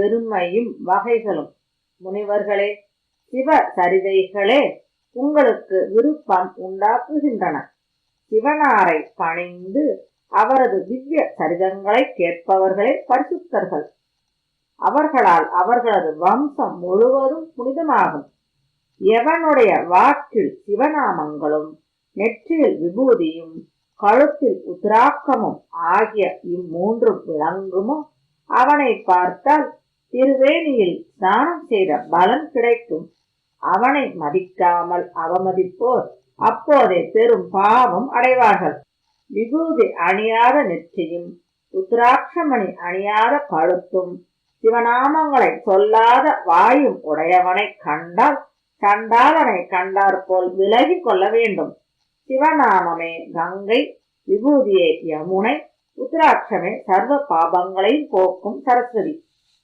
பெருமையும் வகைகளும். முனிவர்களே சிவ சரிதைகளே உங்களுக்கு விருப்பம் உண்டாக்குகின்றன. சிவனாரை பணிந்து அவரது திவ்ய சரிதங்களை கேட்பவர்களே பரிசுத்தர்கள். அவர்களால் அவர்களது வம்சம் முழுவதும் புனிதமாகும். எவனுடைய வாக்கில் சிவநாமங்களும் நெற்றியில் விபூதியும் கழுத்தில் உத்ராக்கமும் ஆகிய இம்மூன்றும் விளங்குமோ அவனை பார்த்தால் திருவேணியில் ஸ்நானம் செய்த பலன் கிடைக்கும். அவனை மதிக்காமல் அவமதிப்போர் அப்போதே பெரும் பாவம் அடைவார்கள். விபூதி அணியாத நெற்றியும் உத்ராட்சமணி அணியாத கழுத்தும் சிவநாமங்களை சொல்லாத வாயும் உடையவனை கண்டால் கண்டாலனை கண்டாற்போல் விலகி கொள்ள வேண்டும். சிவநாமமே கங்கை விபூதியே யமுனை உத்ராட்சமே சர்வ பாபங்களையும் போக்கும் சரஸ்வதி.